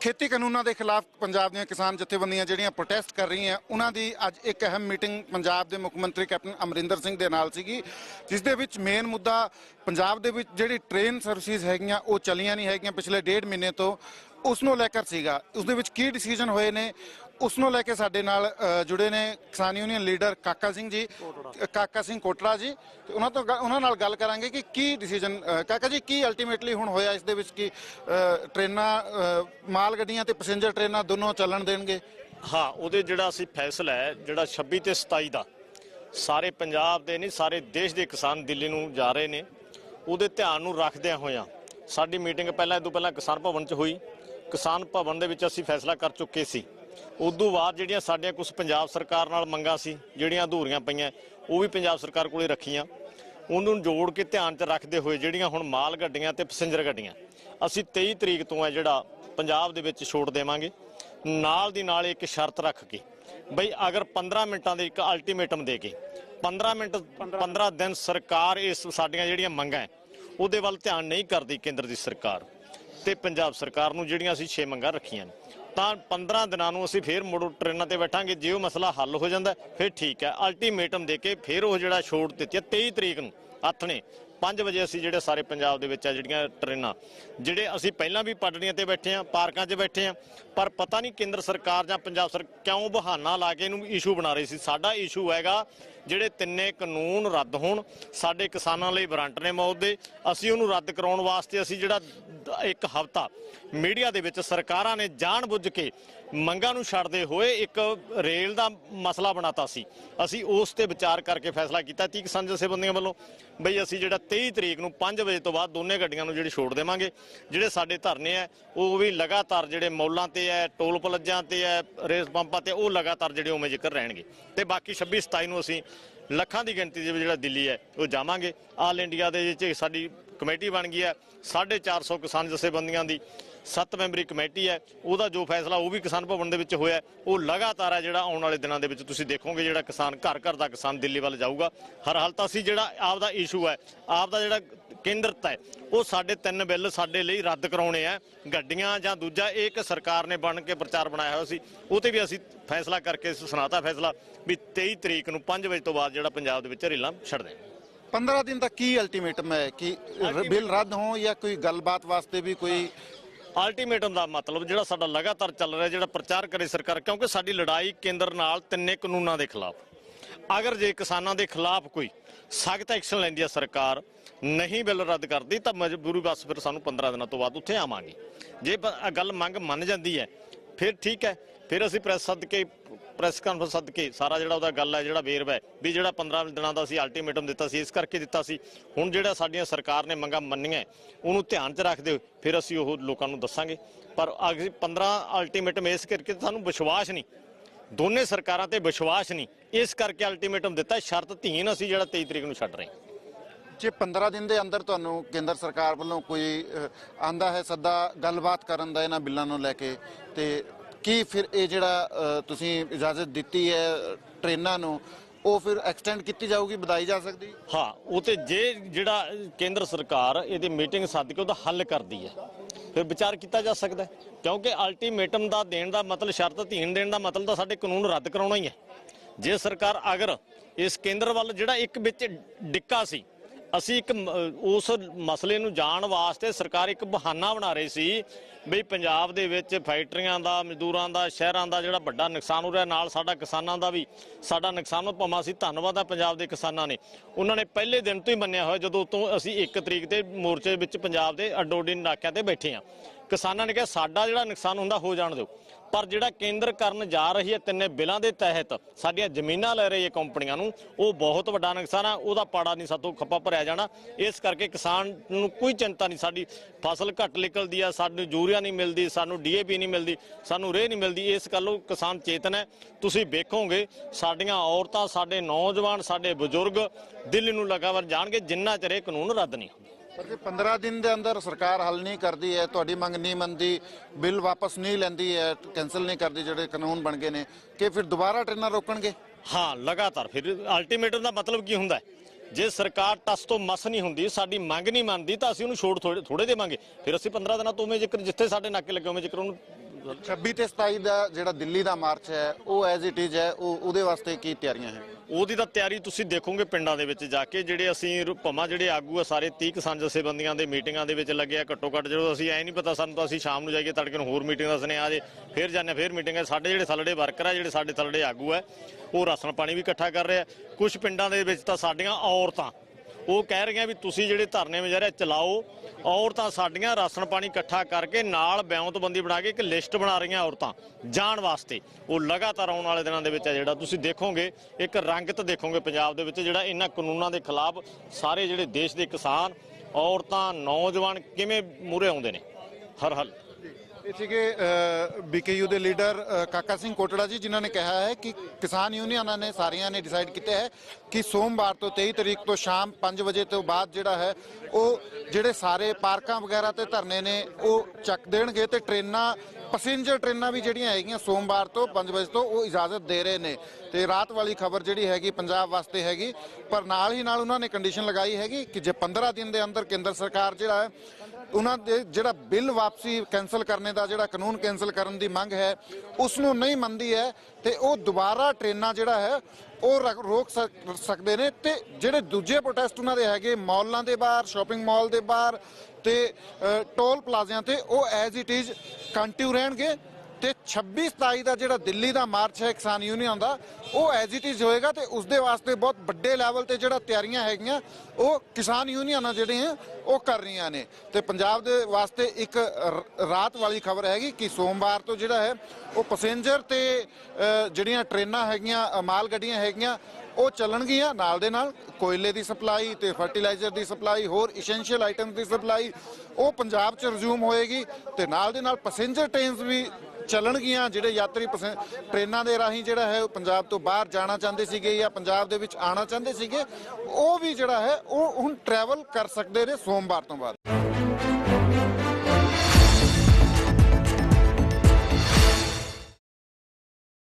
ਖੇਤੀ ਕਾਨੂੰਨਾਂ ਦੇ ਖਿਲਾਫ ਪੰਜਾਬ ਦੀਆਂ ਕਿਸਾਨ ਜਥੇਬੰਦੀਆਂ ਜਿਹੜੀਆਂ ਪ੍ਰੋਟੈਸਟ ਕਰ ਰਹੀਆਂ, ਉਹਨਾਂ ਦੀ ਅੱਜ ਇੱਕ ਅਹਿਮ ਮੀਟਿੰਗ ਪੰਜਾਬ ਦੇ ਮੁੱਖ ਮੰਤਰੀ ਕੈਪਟਨ ਅਮਰਿੰਦਰ ਸਿੰਘ ਦੇ ਨਾਲ ਸੀਗੀ, ਜਿਸ ਦੇ ਵਿੱਚ ਮੇਨ ਮੁੱਦਾ ਪੰਜਾਬ ਦੇ ਵਿੱਚ ਜਿਹੜੀ ਟ੍ਰੇਨ ਸਰਵਿਸਿਜ਼ ਹੈਗੀਆਂ, ਉਹ ਚੱਲੀਆਂ ਨਹੀਂ ਹੈਗੀਆਂ ਪਿਛਲੇ ਡੇਢ ਮਹੀਨੇ ਤੋਂ, ਉਸ ਨੂੰ ਲੈ ਕੇ ਸੀਗਾ। ਉਸ ਦੇ ਵਿੱਚ ਕੀ ਡਿਸੀਜਨ ਹੋਏ ਨੇ? ਉਸ ਨੂੰ ਲੈ ਕੇ ਸਾਡੇ ਨਾਲ ਜੁੜੇ ਨੇ ਕਿਸਾਨ ਯੂਨੀਅਨ ਲੀਡਰ ਕਾਕਾ ਸਿੰਘ ਜੀ ਕਾਕਾ ਸਿੰਘ ਕੋਟੜਾ ਜੀ। ਤੇ ਉਹਨਾਂ ਤੋਂ ਉਹਨਾਂ ਨਾਲ ਗੱਲ ਕਰਾਂਗੇ ਕਿ ਕੀ ਡਿਸੀਜਨ ਕਾਕਾ ਜੀ ਕੀ ਅਲਟੀਮੇਟਲੀ ਹੁਣ ਹੋਇਆ ਇਸ ਦੇ ਵਿੱਚ ਕੀ ਟ੍ਰੇਨਾਂ ਮਾਲ ਗੱਡੀਆਂ ਤੇ ਪੈਸੇਂਜਰ ਟ੍ਰੇਨਾਂ ਦੋਨੋਂ ਚੱਲਣ ਦੇਣਗੇ? ਹਾਂ ਉਹਦੇ ਜਿਹੜਾ ਅਸੀਂ ਫੈਸਲਾ ਹੈ ਜਿਹੜਾ 26 ਤੇ 27 ਦਾ ਸਾਰੇ ਪੰਜਾਬ ਦੇ ਨਹੀਂ ਸਾਰੇ ਦੇਸ਼ ਦੇ ਕਿਸਾਨ ਦਿੱਲੀ ਨੂੰ ਜਾ ਰਹੇ ਨੇ। ਉਹਦੇ ਧਿਆਨ ਨੂੰ ਰੱਖਦਿਆਂ ਹੋਇਆਂ ਸਾਡੀ ਮੀਟਿੰਗ ਪਹਿਲਾਂ ਇਹ ਤੋਂ ਪਹਿਲਾਂ ਕਿਸਾਨ ਭਵਨ 'ਚ ਹੋਈ। ਕਿਸਾਨ ਭਵਨ ਦੇ ਵਿੱਚ ਅਸੀਂ ਫੈਸਲਾ ਕਰ ਚੁੱਕੇ ਸੀ। ਉਦੋਂ ਬਾਅਦ ਜਿਹੜੀਆਂ ਸਾਡੀਆਂ ਕੁਝ ਪੰਜਾਬ ਸਰਕਾਰ ਨਾਲ ਮੰਗਾਂ ਸੀ, ਜਿਹੜੀਆਂ ਅਧੂਰੀਆਂ ਪਈਆਂ, ਉਹ ਵੀ ਪੰਜਾਬ ਸਰਕਾਰ ਕੋਲੇ ਰੱਖੀਆਂ। ਉਹਨੂੰ ਜੋੜ ਕੇ ਧਿਆਨ 'ਚ ਰੱਖਦੇ ਹੋਏ ਜਿਹੜੀਆਂ ਹੁਣ ਮਾਲ ਗੱਡੀਆਂ ਤੇ ਪੈਸੇਂਜਰ ਗੱਡੀਆਂ, ਅਸੀਂ 23 ਤਰੀਕ ਤੋਂ ਹੈ ਜਿਹੜਾ ਪੰਜਾਬ ਦੇ ਵਿੱਚ ਛੋੜ ਦੇਵਾਂਗੇ। ਨਾਲ ਦੀ ਨਾਲ ਇੱਕ ਸ਼ਰਤ ਰੱਖ ਕੇ, ਬਈ ਅਗਰ 15 ਮਿੰਟਾਂ ਦੇ ਇੱਕ ਅਲਟੀਮੇਟਮ ਦੇ ਕੇ 15 ਮਿੰਟ 15 ਦਿਨ ਸਰਕਾਰ ਇਸ ਸਾਡੀਆਂ ਜਿਹੜੀਆਂ ਮੰਗਾਂ ਉਹਦੇ ਵੱਲ ਧਿਆਨ ਨਹੀਂ ਕਰਦੀ ਕੇਂਦਰ ਦੀ ਸਰਕਾਰ ਤੇ ਪੰਜਾਬ ਸਰਕਾਰ ਨੂੰ ਜਿਹੜੀਆਂ ਅਸੀਂ 6 ਮੰਗਾਂ ਰੱਖੀਆਂ ਨੇ। ਤਾਂ 15 ਦਿਨਾਂ ਨੂੰ ਅਸੀਂ ਫੇਰ ਮੁੜ ਟ੍ਰੇਨਾਂ ਤੇ ਬੈਠਾਂਗੇ। ਜੇ ਉਹ ਮਸਲਾ ਹੱਲ ਹੋ ਜਾਂਦਾ, ਫਿਰ ਠੀਕ ਹੈ। ਅਲਟੀਮੇਟਮ ਦੇ ਕੇ ਫਿਰ ਉਹ ਜਿਹੜਾ ਛੋੜ ਦਿੱਤੀ ਹੈ 23 ਤਰੀਕ ਨੂੰ ਹੱਥ ਨੇ 5 ਵਜੇ ਅਸੀਂ ਜਿਹੜੇ ਸਾਰੇ ਪੰਜਾਬ ਦੇ ਵਿੱਚ ਆ ਜਿਹੜੀਆਂ ਟ੍ਰੇਨਾਂ, ਜਿਹੜੇ ਅਸੀਂ ਪਹਿਲਾਂ ਵੀ ਪਟੜੀਆਂ ਤੇ ਬੈਠੇ ਆ ਪਾਰਕਾਂ 'ਚ ਬੈਠੇ ਆ ਪਰ ਪਤਾ ਨਹੀਂ ਕੇਂਦਰ ਸਰਕਾਰ ਜਾਂ ਪੰਜਾਬ ਸਰਕਾਰ ਕਿਉਂ ਬਹਾਨਾ ਲਾ ਕੇ ਇਹਨੂੰ ਇਸ਼ੂ ਬਣਾ ਰਹੀ ਸੀ। ਸਾਡਾ ਇਸ਼ੂ ਹੈਗਾ, ਜਿਹੜੇ ਤਿੰਨੇ ਕਾਨੂੰਨ ਰੱਦ ਹੋਣ, ਸਾਡੇ ਕਿਸਾਨਾਂ ਲਈ ਵਾਰੰਟ ਨੇ ਮੌਤ ਦੇ, ਅਸੀਂ ਉਹਨੂੰ ਰੱਦ ਕਰਾਉਣ ਵਾਸਤੇ ਅਸੀਂ ਜਿਹੜਾ ਇੱਕ ਹਫਤਾ ਮੀਡੀਆ ਦੇ ਵਿੱਚ ਸਰਕਾਰਾਂ ਨੇ ਜਾਣਬੁੱਝ ਕੇ ਮੰਗਾਂ ਨੂੰ ਛੱਡਦੇ ਹੋਏ ਇੱਕ ਰੇਲ ਦਾ ਮਸਲਾ ਬਣਾਤਾ ਸੀ। ਅਸੀਂ ਉਸ ਤੇ ਵਿਚਾਰ ਕਰਕੇ ਫੈਸਲਾ ਕੀਤਾ ਤੀ ਕਿਸਾਨ ਜਥੇਬੰਦੀਆਂ ਵੱਲੋਂ। ਬਈ ਅਸੀਂ ਜਿਹੜਾ 23 ਤਰੀਕ ਨੂੰ 5 ਵਜੇ ਤੋਂ ਬਾਅਦ ਦੋਨੇ ਗੱਡੀਆਂ ਨੂੰ ਜਿਹੜੀ ਛੋੜ ਦੇਵਾਂਗੇ, ਜਿਹੜੇ ਸਾਡੇ ਧਰਨੇ ਆ, ਉਹ ਵੀ ਲਗਾਤਾਰ ਜਿਹੜੇ ਮੌਲਾਂ ਤੇ ਹੈ ਟੋਲ ਪਲੱਜਾਂ ਤੇ ਹੈ ਰੇਸ ਪੰਪਾਂ ਤੇ, ਉਹ ਲਗਾਤਾਰ ਜਿਹੜੇ ਉਵੇਂ ਜ਼ਿਕਰ ਰਹਿਣਗੇ। ਤੇ ਬਾਕੀ 26 27 ਨੂੰ ਅਸੀਂ ਲੱਖਾਂ ਦੀ ਗਿਣਤੀ ਦੇ ਵਿੱਚ ਜਿਹੜਾ ਦਿੱਲੀ ਹੈ, ਉਹ ਜਾਵਾਂਗੇ। ਆਲ ਇੰਡੀਆ ਦੇ ਵਿੱਚ ਸਾਡੀ ਕਮੇਟੀ ਬਣ ਗਈ ਹੈ 450 ਕਿਸਾਨ ਜਥੇਬੰਦੀਆਂ ਦੀ ਸੱਤ ਮੈਂਬਰੀ ਕਮੇਟੀ ਹੈ। ਉਹਦਾ ਜੋ ਫੈਸਲਾ, ਉਹ ਵੀ ਕਿਸਾਨ ਭਵਨ ਦੇ ਵਿੱਚ ਹੋਇਆ ਉਹ ਲਗਾਤਾਰ ਹੈ ਜਿਹੜਾ ਆਉਣ ਵਾਲੇ ਦਿਨਾਂ ਦੇ ਵਿੱਚ ਤੁਸੀਂ ਦੇਖੋਗੇ ਜਿਹੜਾ ਕਿਸਾਨ ਘਰ ਘਰ ਦਾ ਕਿਸਾਨ ਦਿੱਲੀ ਵੱਲ ਜਾਊਗਾ। ਹਰ ਹਾਲਤ ਅਸੀਂ ਜਿਹੜਾ ਆਪ ਦਾ ਇਸ਼ੂ ਹੈ ਆਪ ਦਾ ਜਿਹੜਾ ਕੇਂਦਰਤ ਹੈ, ਉਹ ਸਾਡੇ ਤਿੰਨ ਬਿੱਲ ਸਾਡੇ ਲਈ ਰੱਦ ਕਰਾਉਣੇ ਆ। ਗੱਡੀਆਂ ਜਾਂ ਦੂਜਾ, ਇਹ ਇੱਕ ਸਰਕਾਰ ਨੇ ਬਣ ਕੇ ਪ੍ਰਚਾਰ ਬਣਾਇਆ ਹੋਇਆ ਸੀ। ਉਹ ਤੇ ਵੀ ਅਸੀਂ ਫੈਸਲਾ ਕਰਕੇ ਸੁਣਾਤਾ ਫੈਸਲਾ ਵੀ 23 ਤਰੀਕ ਨੂੰ 5 ਵਜੇ ਤੋਂ ਬਾਅਦ ਜਿਹੜਾ ਪੰਜਾਬ ਦੇ ਵਿੱਚ ਰੇਲਾਂ ਛੱਡ ਦੇਣ 15 ਦਿਨ ਦਾ ਕੀ ਅਲਟੀਮੇਟਮ ਹੈ ਕਿ ਬਿੱਲ ਰੱਦ ਹੋਣ ਜਾਂ ਕੋਈ ਗੱਲਬਾਤ ਵਾਸਤੇ ਵੀ ਕੋਈ ਅਲਟੀਮੇਟਮ ਦਾ ਮਤਲਬ ਜਿਹੜਾ ਸਾਡਾ ਲਗਾਤਾਰ ਚੱਲ ਰਿਹਾ ਜਿਹੜਾ ਪ੍ਰਚਾਰ ਕਰੇ ਸਰਕਾਰ ਕਿਉਂਕਿ ਸਾਡੀ ਲੜਾਈ ਕੇਂਦਰ ਨਾਲ ਤਿੰਨੇ ਕਾਨੂੰਨਾਂ ਦੇ ਖਿਲਾਫ। ਅਗਰ ਜੇ ਕਿਸਾਨਾਂ ਦੇ ਖਿਲਾਫ ਕੋਈ ਸਖਤ ਐਕਸ਼ਨ ਲੈਂਦੀ ਹੈ ਸਰਕਾਰ ਨਹੀਂ ਬਿੱਲ ਰੱਦ ਕਰਦੀ ਤਾਂ ਮਜਬੂਰੀ ਬਸ ਫਿਰ ਸਾਨੂੰ 15 ਦਿਨਾਂ ਤੋਂ ਬਾਅਦ ਉੱਥੇ ਆਵਾਂਗੇ। ਜੇ ਗੱਲ ਮੰਗ ਮੰਨ ਜਾਂਦੀ ਹੈ ਫਿਰ ਠੀਕ ਹੈ। ਫਿਰ ਅਸੀਂ ਪ੍ਰੈਸ ਸੱਦ ਕੇ ਪ੍ਰੈਸ ਕਾਨਫਰੰਸ ਸੱਦ ਕੇ ਸਾਰਾ ਜਿਹੜਾ ਉਹਦਾ ਗੱਲ ਹੈ, ਜਿਹੜਾ ਵੇਰਵਾ ਹੈ, ਵੀ ਜਿਹੜਾ 15 ਦਿਨਾਂ ਦਾ ਅਸੀਂ ਅਲਟੀਮੇਟਮ ਦਿੱਤਾ ਸੀ, ਇਸ ਕਰਕੇ ਦਿੱਤਾ ਸੀ। ਹੁਣ ਜਿਹੜਾ ਸਾਡੀਆਂ ਸਰਕਾਰ ਨੇ ਮੰਗਾਂ ਮੰਨੀਆਂ ਉਹਨੂੰ ਧਿਆਨ 'ਚ ਰੱਖਦੇ ਹੋਏ ਫਿਰ ਅਸੀਂ ਉਹ ਲੋਕਾਂ ਨੂੰ ਦੱਸਾਂਗੇ। ਪਰ ਅਗਰ 15 ਅਲਟੀਮੇਟਮ ਇਸ ਕਰਕੇ ਸਾਨੂੰ ਵਿਸ਼ਵਾਸ ਨਹੀਂ। ਦੋਨੇ ਸਰਕਾਰਾਂ ਤੇ ਵਿਸ਼ਵਾਸ ਨਹੀਂ। ਇਸ ਕਰਕੇ ਅਲਟੀਮੇਟਮ ਦਿੱਤਾ, ਸ਼ਰਤ ਧੀਨ ਅਸੀਂ ਜਿਹੜਾ 23 ਤਰੀਕ ਨੂੰ ਛੱਡ ਰਹੇ ਹਾਂ। ਜੇ 15 ਦਿਨ ਦੇ ਅੰਦਰ ਤੁਹਾਨੂੰ ਕੇਂਦਰ ਸਰਕਾਰ ਵੱਲੋਂ ਕੋਈ ਆਂਦਾ ਹੈ ਸੱਦਾ ਗੱਲਬਾਤ ਕਰਨ ਦਾ ਇਹਨਾਂ ਬਿੱਲਾਂ ਨੂੰ ਲੈ ਕੇ, ਤੇ ਕੀ ਫਿਰ ਇਹ ਜਿਹੜਾ ਤੁਸੀਂ ਇਜਾਜ਼ਤ ਦਿੱਤੀ ਹੈ ਟ੍ਰੇਨਾਂ ਨੂੰ, ਉਹ ਫਿਰ ਐਕਸਟੈਂਡ ਕੀਤੀ ਜਾਊਗੀ, ਵਧਾਈ ਜਾ ਸਕਦੀ? ਹਾਂ, ਉਹ ਤੇ ਜੇ ਜਿਹੜਾ ਕੇਂਦਰ ਸਰਕਾਰ ਇਹਦੀ ਮੀਟਿੰਗ ਸੱਦ ਕੇ ਉਹਦਾ ਹੱਲ ਕਰਦੀ ਹੈ, ਫਿਰ ਵਿਚਾਰ ਕੀਤਾ ਜਾ ਸਕਦਾ ਕਿਉਂਕਿ ਅਲਟੀਮੇਟਮ ਦਾ ਦੇਣ ਦਾ ਮਤਲਬ, ਸ਼ਰਤ ਧੀਨ ਦੇਣ ਦਾ ਮਤਲਬ ਤਾਂ ਸਾਡੇ ਕਾਨੂੰਨ ਰੱਦ ਕਰਾਉਣਾ ਹੀ ਹੈ। ਜੇ ਸਰਕਾਰ ਅਗਰ ਇਸ ਕੇਂਦਰ ਵੱਲ ਜਿਹੜਾ ਇੱਕ ਵਿੱਚ ਡਿੱਕਾ ਸੀ ਅਸੀਂ ਇੱਕ ਮ- ਉਸ ਮਸਲੇ ਨੂੰ ਜਾਣ ਵਾਸਤੇ ਸਰਕਾਰ ਇੱਕ ਬਹਾਨਾ ਬਣਾ ਰਹੀ ਸੀ ਵੀ ਪੰਜਾਬ ਦੇ ਵਿੱਚ ਫੈਕਟਰੀਆਂ ਦਾ, ਮਜ਼ਦੂਰਾਂ ਦਾ, ਸ਼ਹਿਰਾਂ ਦਾ ਜਿਹੜਾ ਵੱਡਾ ਨੁਕਸਾਨ ਹੋ ਰਿਹਾ, ਨਾਲ ਸਾਡਾ ਕਿਸਾਨਾਂ ਦਾ ਵੀ, ਸਾਡਾ ਨੁਕਸਾਨ ਪਮਾ ਸੀ ਧੰਨਵਾਦ ਹੈ ਪੰਜਾਬ ਦੇ ਕਿਸਾਨਾਂ ਨੇ। ਉਹਨਾਂ ਨੇ ਪਹਿਲੇ ਦਿਨ ਤੋਂ ਹੀ ਮੰਨਿਆ ਹੋਇਆ, ਜਦੋਂ ਤੋਂ ਅਸੀਂ 1 ਤਰੀਕ ਤੇ ਮੋਰਚੇ ਵਿੱਚ ਪੰਜਾਬ ਦੇ ਅਡੋਡੀ ਨਾਕਿਆਂ ਤੇ ਬੈਠੇ ਆ ਕਿਸਾਨਾਂ ਨੇ ਕਿਹਾ, ਸਾਡਾ ਜਿਹੜਾ ਨੁਕਸਾਨ ਹੁੰਦਾ, ਹੋ ਜਾਣ ਦਿਓ। ਪਰ ਜਿਹੜਾ ਕੇਂਦਰ ਕਰਨ ਜਾ ਰਹੀ ਹੈ ਤਿੰਨੇ ਬਿੱਲਾਂ ਦੇ ਤਹਿਤ, ਸਾਡੀਆਂ ਜ਼ਮੀਨਾਂ ਲੈ ਰਹੀ ਹੈ ਕੰਪਨੀਆਂ ਨੂੰ, ਉਹ ਬਹੁਤ ਵੱਡਾ ਨੁਕਸਾਨ ਆ, ਉਹਦਾ ਪਾੜਾ ਨਹੀਂ ਸਾਤੋਂ ਖੱਪਾ ਭਰਿਆ ਜਾਣਾ। ਇਸ ਕਰਕੇ ਕਿਸਾਨ ਨੂੰ ਕੋਈ ਚਿੰਤਾ ਨਹੀਂ, ਸਾਡੀ ਫਸਲ ਘੱਟ ਨਿਕਲਦੀ ਆ, ਸਾਨੂੰ ਯੂਰੀਆ ਨਹੀਂ ਮਿਲਦੀ, ਸਾਨੂੰ ਡੀਏਪੀ ਨਹੀਂ ਮਿਲਦੀ, ਸਾਨੂੰ ਰੇਹ ਨਹੀਂ ਮਿਲਦੀ, ਇਸ ਗੱਲੋਂ ਕਿਸਾਨ ਚੇਤਨ ਹੈ। ਤੁਸੀਂ ਵੇਖੋਗੇ, ਸਾਡੀਆਂ ਔਰਤਾਂ, ਸਾਡੇ ਨੌਜਵਾਨ, ਸਾਡੇ ਬਜ਼ੁਰਗ ਦਿੱਲੀ ਨੂੰ ਲਗਾਤਾਰ ਜਾਣਗੇ, ਜਿੰਨਾ ਚਿਰ ਇਹ ਕਾਨੂੰਨ ਰੱਦ ਨਹੀਂ ਪਰ ਜੇ 15 ਦਿਨ ਦੇ ਅੰਦਰ ਸਰਕਾਰ ਹੱਲ ਨਹੀਂ ਕਰਦੀ ਹੈ, ਤੁਹਾਡੀ ਮੰਗ ਨਹੀਂ ਮੰਨਦੀ, ਬਿੱਲ ਵਾਪਸ ਨਹੀਂ ਲੈਂਦੀ ਹੈ ਕੈਨਸਲ ਨਹੀਂ ਕਰਦੀ, ਜਿਹੜੇ ਕਾਨੂੰਨ ਬਣ ਗਏ ਨੇ, ਕਿ ਫਿਰ ਦੁਬਾਰਾ ਟ੍ਰੇਨਾਂ ਰੋਕਣਗੇ? ਹਾਂ, ਲਗਾਤਾਰ। ਫਿਰ ਅਲਟੀਮੇਟਮ ਦਾ ਮਤਲਬ ਕੀ ਹੁੰਦਾ ਹੈ? ਜੇ ਸਰਕਾਰ ਟਸ ਤੋਂ ਮਸ ਨਹੀਂ ਹੁੰਦੀ, ਸਾਡੀ ਮੰਗ ਨਹੀਂ ਮੰਨਦੀ, ਤਾਂ ਅਸੀਂ ਉਹਨੂੰ ਛੋੜ ਥੋੜੇ ਥੋੜੇ ਦੇਵਾਂਗੇ। ਫਿਰ ਅਸੀਂ 15 ਦਿਨਾਂ ਤੋਂ ਉਵੇਂ ਜ਼ਿਕਰ ਜਿੱਥੇ ਸਾਡੇ ਨਾਕੇ ਲੱਗੇ ਉਵੇਂ ਜ਼ਿਕਰ ਉਹਨੂੰ 26 ਤੇ 27 ਦਾ ਜਿਹੜਾ ਦਿੱਲੀ ਦਾ ਮਾਰਚ ਹੈ ਉਹ ਐਜ਼ ਇਟ ਇਜ਼ ਹੈ ਉਹ ਉਹਦੇ ਵਾਸਤੇ ਕੀ ਤਿਆਰੀਆਂ ਹੈ? ਉਹਦੀ ਤਾਂ ਤਿਆਰੀ ਤੁਸੀਂ ਦੇਖੋਗੇ ਪਿੰਡਾਂ ਦੇ ਵਿੱਚ ਜਾ ਕੇ ਜਿਹੜੇ ਅਸੀਂ ਰ- ਜਿਹੜੇ ਆਗੂ ਆ ਸਾਰੇ 30 ਕਿਸਾਨ ਜਥੇਬੰਦੀਆਂ ਦੇ ਮੀਟਿੰਗਾਂ ਦੇ ਵਿੱਚ ਲੱਗੇ ਆ ਘੱਟੋ ਘੱਟ ਜਦੋਂ ਅਸੀਂ ਐ ਨਹੀਂ ਪਤਾ ਸਾਨੂੰ ਤਾਂ ਅਸੀਂ ਸ਼ਾਮ ਨੂੰ ਜਾਈਏ ਤੜਕੇ ਨੂੰ ਹੋਰ ਮੀਟਿੰਗ ਦੱਸਣੇ ਆ ਜੇ ਫਿਰ ਜਾਂਦੇ ਹਾਂ, ਫਿਰ ਮੀਟਿੰਗ ਹੈ ਸਾਡੇ ਜਿਹੜੇ ਥੱਲੜੇ ਵਰਕਰ ਆ ਜਿਹੜੇ ਸਾਡੇ ਥੱਲੜੇ ਆਗੂ ਆ ਉਹ ਰਾਸ਼ਨ ਪਾਣੀ ਵੀ ਇਕੱਠਾ ਕਰ ਰਹੇ ਆ। ਕੁਝ ਪਿੰਡਾਂ ਦੇ ਵਿੱਚ ਤਾਂ ਸਾਡੀਆਂ ਔਰਤਾਂ ਉਹ ਕਹਿ ਰਹੀਆਂ ਵੀ ਤੁਸੀਂ ਜਿਹੜੇ ਧਰਨੇ ਵਿਚਾਰੇ ਚਲਾਓ ਔਰਤਾਂ ਸਾਡੀਆਂ ਰਾਸ਼ਨ ਪਾਣੀ ਇਕੱਠਾ ਕਰਕੇ ਨਾਲ ਬਿਆਨਤਬੰਦੀ ਬਣਾ ਕੇ ਇੱਕ ਲਿਸਟ ਬਣਾ ਰਹੀਆਂ ਔਰਤਾਂ ਜਾਣ ਵਾਸਤੇ। ਉਹ ਲਗਾਤਾਰ ਆਉਣ ਵਾਲੇ ਦਿਨਾਂ ਦੇ ਵਿੱਚ ਹੈ ਜਿਹੜਾ, ਤੁਸੀਂ ਦੇਖੋਗੇ, ਇੱਕ ਰੰਗਤ ਦੇਖੋਗੇ ਪੰਜਾਬ ਦੇ ਵਿੱਚ ਜਿਹੜਾ ਇਹਨਾਂ ਕਾਨੂੰਨਾਂ ਦੇ ਖਿਲਾਫ ਸਾਰੇ ਜਿਹੜੇ ਦੇਸ਼ ਦੇ ਕਿਸਾਨ ਔਰਤਾਂ, ਨੌਜਵਾਨ ਕਿਵੇਂ ਮੂਰੇ ਆਉਂਦੇ ਨੇ। ਹਰ ਹਲ। ਇਹ ਸੀਗੇ ਬੀਕੇਯੂ ਦੇ ਲੀਡਰ ਕਾਕਾ ਸਿੰਘ ਕੋਟੜਾ ਜੀ, ਜਿਨ੍ਹਾਂ ਨੇ ਕਿਹਾ ਹੈ ਕਿ ਕਿਸਾਨ ਯੂਨੀਅਨਾਂ ਨੇ ਸਾਰੀਆਂ ਨੇ ਡਿਸਾਈਡ ਕੀਤਾ ਹੈ ਕਿ ਸੋਮਵਾਰ ਤੋਂ 23 ਤਰੀਕ ਤੋਂ ਸ਼ਾਮ 5 ਵਜੇ ਤੋਂ ਬਾਅਦ ਜਿਹੜਾ ਹੈ, ਉਹ ਜਿਹੜੇ ਸਾਰੇ ਪਾਰਕਾਂ ਵਗੈਰਾ ਤੇ ਧਰਨੇ ਨੇ, ਉਹ ਚੱਕ ਦੇਣਗੇ ਤੇ ਟ੍ਰੇਨਾਂ, ਪੈਸੇਂਜਰ ਟ੍ਰੇਨਾਂ ਵੀ ਜਿਹੜੀਆਂ ਹੈਗੀਆਂ ਸੋਮਵਾਰ ਤੋਂ 5 ਵਜੇ ਤੋਂ ਉਹ ਇਜਾਜ਼ਤ ਦੇ ਰਹੇ ਨੇ। ਤੇ ਰਾਤ ਵਾਲੀ ਖਬਰ ਜਿਹੜੀ ਹੈਗੀ ਪੰਜਾਬ ਵਾਸਤੇ ਹੈਗੀ, ਪਰ ਨਾਲ ਹੀ ਨਾਲ ਉਹਨਾਂ ਨੇ ਕੰਡੀਸ਼ਨ ਲਗਾਈ ਹੈਗੀ ਕਿ ਜੇ 15 ਦਿਨ ਦੇ ਅੰਦਰ ਕੇਂਦਰ ਸਰਕਾਰ ਜਿਹੜਾ ਹੈ ਉਹਨਾਂ ਦੇ ਜਿਹੜਾ ਬਿੱਲ ਵਾਪਸੀ ਕੈਨਸਲ ਕਰਨੇ ਦਾ, ਜਿਹੜਾ ਕਾਨੂੰਨ ਕੈਨਸਲ ਕਰਨ ਦੀ ਮੰਗ ਹੈ ਉਸ ਨੂੰ ਨਹੀਂ ਮੰਨਦੀ ਹੈ ਤੇ ਉਹ ਦੁਬਾਰਾ ਟ੍ਰੇਨਾਂ ਜਿਹੜਾ ਹੈ, ਉਹ ਰੋਕ ਸਕ- ਸਕਦੇ ਨੇ ਤੇ ਜਿਹੜੇ ਦੂਜੇ ਪ੍ਰੋਟੈਸਟ ਉਹਨਾਂ ਦੇ ਹੈਗੇ, ਮਾਲਾਂ ਦੇ ਬਾਹਰ ਸ਼ਾਪਿੰਗ ਮਾਲ ਦੇ ਬਾਹਰ ਤੇ ਟੋਲ ਪਲਾਜ਼ਿਆਂ ਤੇ ਉਹ ਐਜ਼ ਇਟ ਇਜ਼ ਕੰਟੀਨਿਊ ਰਹਿਣਗੇ। ਤੇ 26 27 ਦਾ ਜਿਹੜਾ ਦਿੱਲੀ ਦਾ ਮਾਰਚ ਹੈ ਕਿਸਾਨ ਯੂਨੀਅਨ ਦਾ, ਉਹ ਐਜ਼ ਇਟ ਇਜ਼ ਹੋਏਗਾ ਤੇ ਉਸ ਦੇ ਵਾਸਤੇ ਬਹੁਤ ਵੱਡੇ ਲੈਵਲ ਤੇ ਜਿਹੜਾ ਤਿਆਰੀਆਂ ਹੈਗੀਆਂ, ਉਹ ਕਿਸਾਨ ਯੂਨੀਅਨਾਂ ਜਿਹੜੀਆਂ, ਉਹ ਕਰ ਰਹੀਆਂ ਨੇ। ਤੇ ਪੰਜਾਬ ਦੇ ਵਾਸਤੇ ਇੱਕ ਰਾਤ ਵਾਲੀ ਖਬਰ ਹੈਗੀ ਕਿ ਸੋਮਵਾਰ ਤੋਂ ਜਿਹੜਾ ਹੈ, ਉਹ ਪੈਸੇਂਜਰ ਤੇ ਜਿਹੜੀਆਂ ਟ੍ਰੇਨਾਂ ਹੈਗੀਆਂ, ਮਾਲ ਗੱਡੀਆਂ ਹੈਗੀਆਂ, ਉਹ ਚੱਲਣਗੀਆਂ। ਨਾਲ ਦੇ ਨਾਲ ਕੋਇਲੇ ਦੀ ਸਪਲਾਈ ਤੇ ਫਰਟੀਲਾਈਜ਼ਰ ਦੀ ਸਪਲਾਈ, ਹੋਰ ਇਸੈਂਸ਼ੀਅਲ ਆਈਟਮਸ ਦੀ ਸਪਲਾਈ, ਉਹ ਪੰਜਾਬ 'ਚ ਰਿਜ਼ਿਊਮ ਹੋਏਗੀ। ਤੇ ਨਾਲ ਦੇ ਨਾਲ ਪੈਸੇਂਜਰ ਟ੍ਰੇਨਸ ਵੀ ਚੱਲਣਗੀਆਂ ਜਿਹੜੇ ਯਾਤਰੀ ਪਸੰ- ਟ੍ਰੇਨਾਂ ਦੇ ਰਾਹੀਂ ਜਿਹੜਾ ਹੈ ਉਹ ਪੰਜਾਬ ਤੋਂ ਬਾਹਰ ਜਾਣਾ ਚਾਹੁੰਦੇ ਸੀਗੇ ਜਾਂ ਪੰਜਾਬ ਦੇ ਵਿੱਚ ਆਣਾ ਚਾਹੁੰਦੇ ਸੀਗੇ, ਉਹ ਵੀ ਜਿਹੜਾ ਹੈ ਉਹ ਹੁਣ ਟਰੈਵਲ ਕਰ ਸਕਦੇ ਨੇ ਸੋਮਵਾਰ ਤੋਂ ਬਾਅਦ।